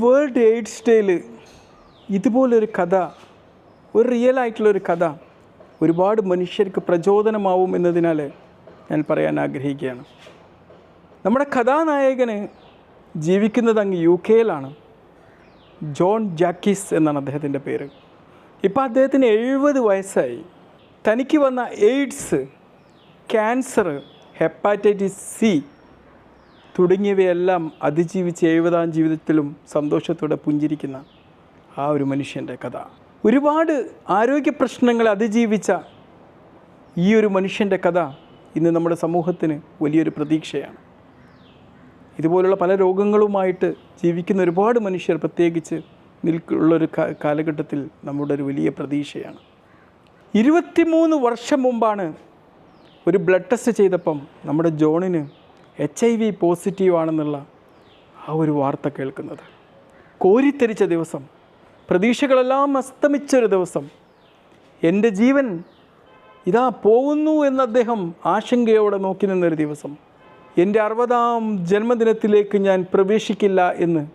World AIDS ഡേയിൽ ഇതുപോലൊരു കഥ ഒരു റിയൽ ആയിട്ടുള്ളൊരു കഥ ഒരുപാട് മനുഷ്യർക്ക് പ്രചോദനമാവും എന്നതിനാൽ ഞാൻ പറയാൻ ആഗ്രഹിക്കുകയാണ്. നമ്മുടെ കഥാനായകന് ജീവിക്കുന്നത് അങ്ങ് യു കെയിലാണ് ജോൺ ജാക്കിസ് എന്നാണ് അദ്ദേഹത്തിന്റെ പേര്. ഇപ്പോൾ അദ്ദേഹത്തിന് എഴുപത് വയസ്സായി. തനിക്ക് വന്ന എയ്ഡ്സ് ക്യാൻസർ ഹെപ്പാറ്റൈറ്റിസ് സി തുടങ്ങിയവയെല്ലാം അതിജീവിച്ച് എഴുപതാം ജീവിതത്തിലും സന്തോഷത്തോടെ പുഞ്ചിരിക്കുന്ന ആ ഒരു മനുഷ്യന്റെ കഥ. ഒരുപാട് ആരോഗ്യ പ്രശ്നങ്ങൾ അതിജീവിച്ച ഈ ഒരു മനുഷ്യന്റെ കഥ ഇന്ന് നമ്മുടെ സമൂഹത്തിന് വലിയൊരു പ്രതീക്ഷയാണ്. ഇതുപോലുള്ള പല രോഗങ്ങളുമായിട്ട് ജീവിക്കുന്ന ഒരുപാട് മനുഷ്യർ പ്രത്യേകിച്ച് നിൽക്കുള്ളൊരു കാലഘട്ടത്തിൽ നമ്മുടെ ഒരു വലിയ പ്രതീക്ഷയാണ്. ഇരുപത്തിമൂന്ന് വർഷം മുമ്പാണ് ഒരു ബ്ലഡ് ടെസ്റ്റ് ചെയ്തപ്പം നമ്മുടെ ജോണിന് എച്ച് ഐ വി പോസിറ്റീവ് ആണെന്നുള്ള ആ ഒരു വാർത്ത കേൾക്കുന്നത്. കോരിത്തരിച്ച ദിവസം പ്രതീക്ഷകളെല്ലാം അസ്തമിച്ചൊരു ദിവസം എന്റെ ജീവൻ ഇതാ പോകുന്നു എന്ന് അദ്ദേഹം ആശങ്കയോടെ നോക്കി നിന്നൊരു ദിവസം എന്റെ അറുപതാം ജന്മദിനത്തിലേക്ക് ഞാൻ പ്രവേശിക്കില്ല എന്ന്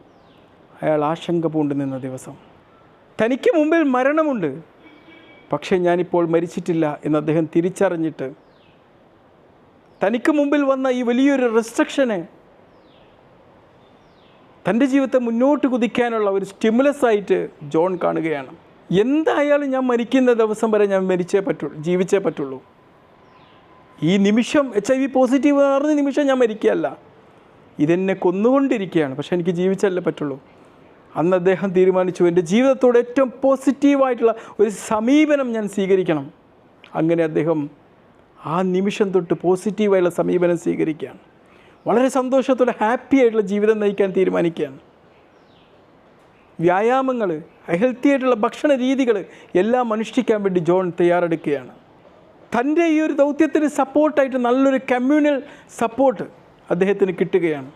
അയാൾ ആശങ്ക പൂണ്ടു നിന്ന ദിവസം. തനിക്ക് മുമ്പിൽ മരണമുണ്ട് പക്ഷേ ഞാനിപ്പോൾ മരിച്ചിട്ടില്ല എന്ന് അദ്ദേഹം തിരിച്ചറിഞ്ഞിട്ട് തനിക്ക് മുമ്പിൽ വന്ന ഈ വലിയൊരു റെസ്ട്രിക്ഷനെ തന്റെ ജീവിതത്തെ മുന്നോട്ട് കുതിക്കാനുള്ള ഒരു സ്റ്റിമുലസ് ആയിട്ട് ജോൺ കാണുകയാണ്. എന്തായാലും ഞാൻ മരിക്കുന്ന ദിവസം വരെ ഞാൻ മരിച്ചേ പറ്റുള്ളൂ ജീവിച്ചേ പറ്റുള്ളൂ. ഈ നിമിഷം എച്ച് ഐ വി പോസിറ്റീവ് ആറുന്ന നിമിഷം ഞാൻ മരിക്കുകയല്ല. ഇതെന്നെ കൊന്നുകൊണ്ടിരിക്കുകയാണ്. പക്ഷെ എനിക്ക് ജീവിച്ചല്ലേ പറ്റുള്ളൂ. അന്ന് അദ്ദേഹം തീരുമാനിച്ചു എന്റെ ജീവിതത്തോട് ഏറ്റവും പോസിറ്റീവായിട്ടുള്ള ഒരു സമീപനം ഞാൻ സ്വീകരിക്കണം. അങ്ങനെ അദ്ദേഹം ആ നിമിഷം തൊട്ട് പോസിറ്റീവായുള്ള സമീപനം സ്വീകരിക്കുകയാണ്. വളരെ സന്തോഷത്തോടെ ഹാപ്പി ആയിട്ടുള്ള ജീവിതം നയിക്കാൻ തീരുമാനിക്കുകയാണ്. വ്യായാമങ്ങൾ ഹെൽത്തി ആയിട്ടുള്ള ഭക്ഷണ രീതികൾ എല്ലാം അനുഷ്ഠിക്കാൻ വേണ്ടി ജോൺ തയ്യാറെടുക്കുകയാണ്. തന്റെ ഈ ഒരു ദൗത്യത്തിന് സപ്പോർട്ടായിട്ട് നല്ലൊരു കമ്മ്യൂണൽ സപ്പോർട്ട് അദ്ദേഹത്തിന് കിട്ടുകയാണ്.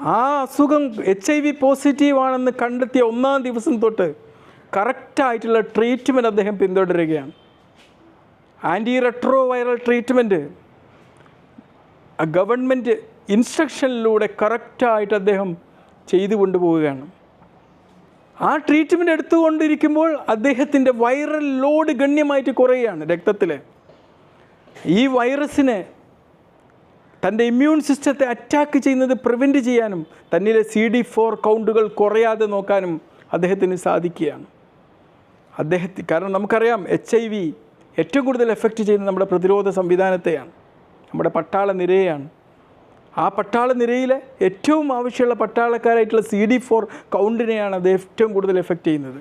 ആ അസുഖം എച്ച് ഐ വി പോസിറ്റീവാണെന്ന് കണ്ടെത്തിയ ഒന്നാം ദിവസം തൊട്ട് കറക്റ്റായിട്ടുള്ള ട്രീറ്റ്മെന്റ് അദ്ദേഹം പിന്തുടരുകയാണ്. Anti retro viral treatment government ഇൻസ്ട്രക്ഷനിലൂടെ കറക്റ്റായിട്ട് അദ്ദേഹം ചെയ്തു കൊണ്ടുപോവുകയാണ്. ആ ട്രീറ്റ്മെന്റ് എടുത്തുകൊണ്ടിരിക്കുമ്പോൾ അദ്ദേഹത്തിന്റെ വൈറൽ ലോഡ് ഗണ്യമായിട്ട് കുറയുകയാണ് രക്തത്തിൽ ഈ വൈറസിനെ തന്റെ ഇമ്മ്യൂൺ സിസ്റ്റത്തെ അറ്റാക്ക് ചെയ്യുന്നത് പ്രിവെന്റ് ചെയ്യാനും തന്നിലെ സി ഡി ഫോർ കൗണ്ടുകൾ കുറയാതെ നോക്കാനും അദ്ദേഹത്തിന് സാധിക്കുകയാണ്. അദ്ദേഹത്തിന് കാരണം നമുക്കറിയാം എച്ച് ഐ വി ഏറ്റവും കൂടുതൽ എഫക്റ്റ് ചെയ്യുന്നത് നമ്മുടെ പ്രതിരോധ സംവിധാനത്തെയാണ്. നമ്മുടെ പട്ടാള നിരയെയാണ്. ആ പട്ടാള നിരയിലെ ഏറ്റവും ആവശ്യമുള്ള പട്ടാളക്കാരായിട്ടുള്ള സി ഡി ഫോർ കൗണ്ടിനെയാണ് അത് ഏറ്റവും കൂടുതൽ എഫക്റ്റ് ചെയ്യുന്നത്.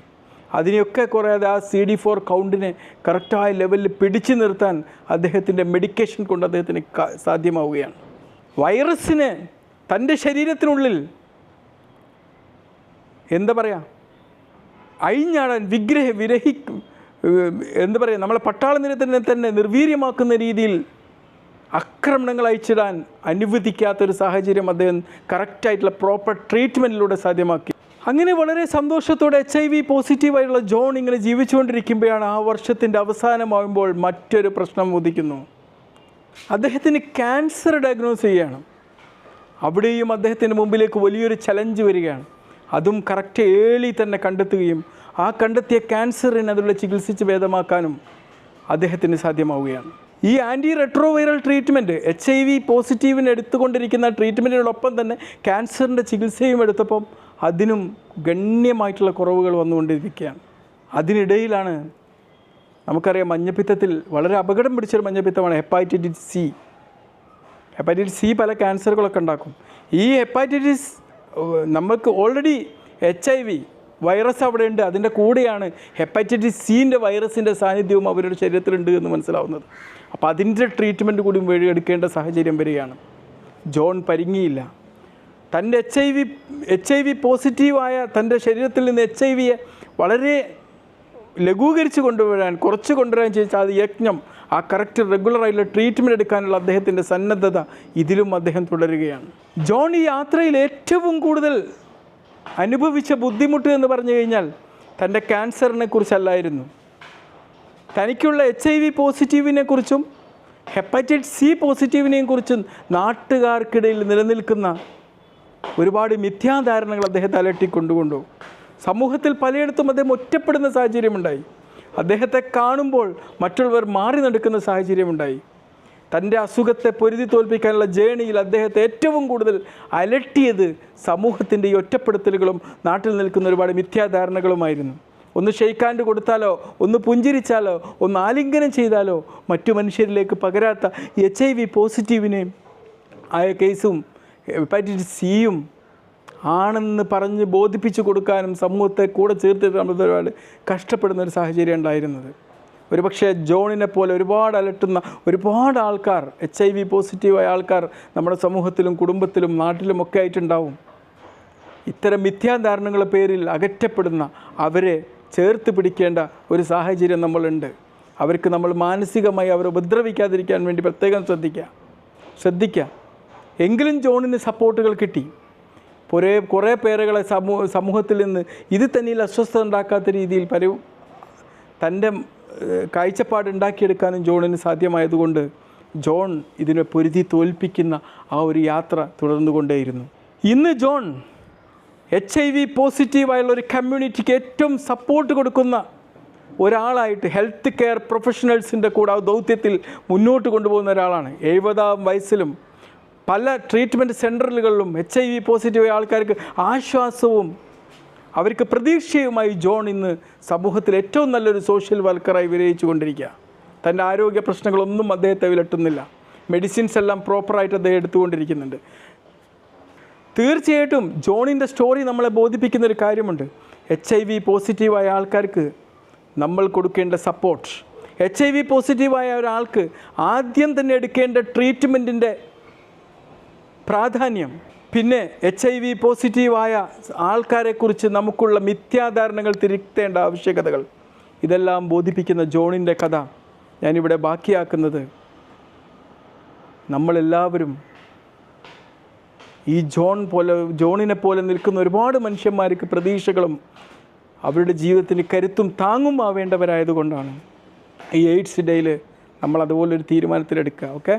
അതിനെയൊക്കെ കുറയാതെ ആ സി ഡി ഫോർ കൗണ്ടിനെ കറക്റ്റായ ലെവലിൽ പിടിച്ചു നിർത്താൻ അദ്ദേഹത്തിന്റെ മെഡിക്കേഷൻ കൊണ്ട് അദ്ദേഹത്തിന് സാധ്യമാവുകയാണ്. വൈറസിന് തന്റെ ശരീരത്തിനുള്ളിൽ എന്താ പറയുക അഴിഞ്ഞാടാൻ വിഗ്രഹ വിരഹി ഏഹ് എന്താ പറയുക നമ്മളെ പട്ടാള നിരത്തിനെ തന്നെ നിർവീര്യമാക്കുന്ന രീതിയിൽ ആക്രമണങ്ങൾ അയച്ചിടാൻ അനുവദിക്കാത്തൊരു സാഹചര്യം അദ്ദേഹം കറക്റ്റായിട്ടുള്ള പ്രോപ്പർ ട്രീറ്റ്മെന്റിലൂടെ സാധ്യമാക്കി. അങ്ങനെ വളരെ സന്തോഷത്തോടെ എച്ച് ഐ വി പോസിറ്റീവായിട്ടുള്ള ജോൺ ഇങ്ങനെ ജീവിച്ചുകൊണ്ടിരിക്കുമ്പോഴാണ് ആ വർഷത്തിന്റെ അവസാനമാകുമ്പോൾ മറ്റൊരു പ്രശ്നം ഉദിക്കുന്നു. അദ്ദേഹത്തിന് ക്യാൻസർ ഡയഗ്നോസ് ചെയ്യുകയാണ്. അവിടെയും അദ്ദേഹത്തിന്റെ മുമ്പിലേക്ക് വലിയൊരു ചലഞ്ച് വരികയാണ്. അതും കറക്റ്റ് ഏളി തന്നെ കണ്ടെത്തുകയും ആ കണ്ടെത്തിയ ക്യാൻസറിനെ അതിലൂടെ ചികിത്സിച്ച് ഭേദമാക്കാനും അദ്ദേഹത്തിന് സാധ്യമാവുകയാണ്. ഈ anti retroviral treatment H I V പോസിറ്റീവിന് എടുത്തുകൊണ്ടിരിക്കുന്ന ട്രീറ്റ്മെന്റിനോടൊപ്പം തന്നെ ക്യാൻസറിന്റെ ചികിത്സയും എടുത്തപ്പം അതിനും ഗണ്യമായിട്ടുള്ള കുറവുകൾ വന്നുകൊണ്ടിരിക്കുകയാണ്. അതിനിടയിലാണ് നമുക്കറിയാം മഞ്ഞപ്പിത്തത്തിൽ വളരെ അപകടം പിടിച്ചൊരു മഞ്ഞപ്പിത്തമാണ് ഹെപ്പാറ്റൈറ്റിസ് സി ഹെപ്പാറ്റൈറ്റിസ് സി പല ക്യാൻസറുകളൊക്കെ ഉണ്ടാക്കും. ഈ ഹെപ്പാറ്റൈറ്റിസ് നമുക്ക് already H I V virus അവിടെ ഉണ്ട്. അതിന്റെ കൂടെയാണ് ഹെപ്പറ്റൈറ്റിസ് സീന്റെ വൈറസിന്റെ സാന്നിധ്യവും അവരുടെ ശരീരത്തിലുണ്ട് എന്ന് മനസ്സിലാവുന്നത്. അപ്പോൾ അതിന്റെ ട്രീറ്റ്മെന്റ് കൂടി വഴി എടുക്കേണ്ട സാഹചര്യം വരികയാണ്. ജോൺ പരിങ്ങിയില്ല. തന്റെ H I V H I V പോസിറ്റീവായ തന്റെ ശരീരത്തിൽ നിന്ന് എച്ച് ഐ വിയെ വളരെ ലഘൂകരിച്ച് കൊണ്ടുവരാൻ കുറച്ച് കൊണ്ടുവരാൻ ചോദിച്ചാൽ അത് യജ്ഞം. ആ കറക്റ്റ് റെഗുലറായിട്ടുള്ള ട്രീറ്റ്മെന്റ് എടുക്കാനുള്ള അദ്ദേഹത്തിന്റെ സന്നദ്ധത ഇതിലും അദ്ദേഹം തുടരുകയാണ്. ജോൺ ഈ യാത്രയിൽ ഏറ്റവും കൂടുതൽ അനുഭവിച്ച ബുദ്ധിമുട്ട് എന്ന് പറഞ്ഞു കഴിഞ്ഞാൽ തന്റെ ക്യാൻസറിനെ കുറിച്ചല്ലായിരുന്നു. തനിക്കുള്ള എച്ച് ഐ വി പോസിറ്റീവിനെ കുറിച്ചും ഹെപ്പറ്റൈറ്റ് സി പോസിറ്റീവിനെയും കുറിച്ചും നാട്ടുകാർക്കിടയിൽ നിലനിൽക്കുന്ന ഒരുപാട് മിഥ്യാധാരണകൾ അദ്ദേഹത്തെ അലട്ടിക്കൊണ്ടുകൊണ്ടു. സമൂഹത്തിൽ പലയിടത്തും അദ്ദേഹം ഒറ്റപ്പെടുന്ന സാഹചര്യമുണ്ടായി. അദ്ദേഹത്തെ കാണുമ്പോൾ മറ്റുള്ളവർ മാറി നടക്കുന്ന സാഹചര്യമുണ്ടായി. തന്റെ അസുഖത്തെ പൊരുതി തോൽപ്പിക്കാനുള്ള ജേണിയിൽ അദ്ദേഹത്തെ ഏറ്റവും കൂടുതൽ അലട്ടിയത് സമൂഹത്തിന്റെ ഈ ഒറ്റപ്പെടുത്തലുകളും നാട്ടിൽ നിൽക്കുന്ന ഒരുപാട് മിഥ്യാധാരണകളുമായിരുന്നു. ഒന്ന് ഷെയ്ക്കാൻഡ് കൊടുത്താലോ ഒന്ന് പുഞ്ചിരിച്ചാലോ ഒന്ന് ആലിംഗനം ചെയ്താലോ മറ്റു മനുഷ്യരിലേക്ക് പകരാത്ത എച്ച് ഐ വി പോസിറ്റീവിനെയും ആയ കേസും ഹെപ്പറ്റൈറ്റിസ് സിയും ആണെന്ന് പറഞ്ഞ് ബോധിപ്പിച്ചു കൊടുക്കാനും സമൂഹത്തെ കൂടെ ചേർത്തിട്ട് നമ്മൾ ഒരുപാട് കഷ്ടപ്പെടുന്ന ഒരു സാഹചര്യം ഉണ്ടായിരുന്നത്. ഒരുപക്ഷെ ജോണിനെ പോലെ ഒരുപാട് അലട്ടുന്ന ഒരുപാട് ആൾക്കാർ എച്ച് ഐ വി പോസിറ്റീവായ ആൾക്കാർ നമ്മുടെ സമൂഹത്തിലും കുടുംബത്തിലും നാട്ടിലും ഒക്കെ ആയിട്ടുണ്ടാവും. ഇത്തരം മിഥ്യാധാരണകളുടെ പേരിൽ അകറ്റപ്പെടുന്ന അവരെ ചേർത്ത് പിടിക്കേണ്ട ഒരു സാഹചര്യം നമ്മളുണ്ട്. അവർക്ക് നമ്മൾ മാനസികമായി അവരെ ഉപദ്രവിക്കാതിരിക്കാൻ വേണ്ടി പ്രത്യേകം ശ്രദ്ധിക്കുക ശ്രദ്ധിക്കുക എങ്കിലും ജോണിന് സപ്പോർട്ടുകൾ കിട്ടി. കുറേ കുറേ പേരുകളെ സമൂഹ സമൂഹത്തിൽ നിന്ന് ഇത് തന്നെയിൽ അസ്വസ്ഥത ഉണ്ടാക്കാത്ത രീതിയിൽ പരി തന്റെ കാഴ്ചപ്പാട് ഉണ്ടാക്കിയെടുക്കാനും ജോണിന് സാധ്യമായതുകൊണ്ട് ജോൺ ഇതിനെ പൊരുതി തോൽപ്പിക്കുന്ന ആ ഒരു യാത്ര തുടർന്നുകൊണ്ടേയിരുന്നു. ഇന്ന് ജോൺ എച്ച് ഐ വി പോസിറ്റീവായുള്ള ഒരു കമ്മ്യൂണിറ്റിക്ക് ഏറ്റവും സപ്പോർട്ട് കൊടുക്കുന്ന ഒരാളായിട്ട് ഹെൽത്ത് കെയർ പ്രൊഫഷണൽസിന്റെ കൂടെ ആ ദൗത്യത്തിൽ മുന്നോട്ട് കൊണ്ടുപോകുന്ന ഒരാളാണ്. എഴുപതാം വയസ്സിലും പല ട്രീറ്റ്മെന്റ് സെന്ററുകളിലും എച്ച് ഐ വി പോസിറ്റീവ് ആൾക്കാർക്ക് ആശ്വാസവും അവർക്ക് പ്രതീക്ഷയുമായി ജോൺ ഇന്ന് സമൂഹത്തിൽ ഏറ്റവും നല്ലൊരു സോഷ്യൽ വർക്കറായി വിരയിച്ചു കൊണ്ടിരിക്കുക തന്റെ ആരോഗ്യ പ്രശ്നങ്ങളൊന്നും അദ്ദേഹത്തെ വിലട്ടുന്നില്ല. മെഡിസിൻസ് എല്ലാം പ്രോപ്പറായിട്ട് അദ്ദേഹം എടുത്തുകൊണ്ടിരിക്കുന്നുണ്ട്. തീർച്ചയായിട്ടും ജോണിന്റെ സ്റ്റോറി നമ്മളെ ബോധിപ്പിക്കുന്ന ഒരു കാര്യമുണ്ട് എച്ച് ഐ വി പോസിറ്റീവായ ആൾക്കാർക്ക് നമ്മൾ കൊടുക്കേണ്ട സപ്പോർട്ട് എച്ച് ഐ വി പോസിറ്റീവായ ഒരാൾക്ക് ആദ്യം തന്നെ എടുക്കേണ്ട ട്രീറ്റ്മെന്റിന്റെ പ്രാധാന്യം. പിന്നെ എച്ച് ഐ വി പോസിറ്റീവായ ആൾക്കാരെക്കുറിച്ച് നമുക്കുള്ള മിഥ്യാധാരണകൾ തിരുത്തേണ്ട ആവശ്യകതകൾ. ഇതെല്ലാം ബോധിപ്പിക്കുന്ന ജോണിന്റെ കഥ ഞാനിവിടെ ബാക്കിയാക്കുന്നത്. നമ്മളെല്ലാവരും ഈ ജോൺ പോലെ ജോണിനെ പോലെ നിൽക്കുന്ന ഒരുപാട് മനുഷ്യന്മാർക്ക് പ്രതീക്ഷകളും അവരുടെ ജീവിതത്തിന് കരുത്തും താങ്ങും ആവേണ്ടവരായതുകൊണ്ടാണ്. ഈ എയ്ഡ്സ് ഡേയിൽ നമ്മൾ അതുപോലൊരു തീരുമാനത്തിലെടുക്കുക ഓക്കെ?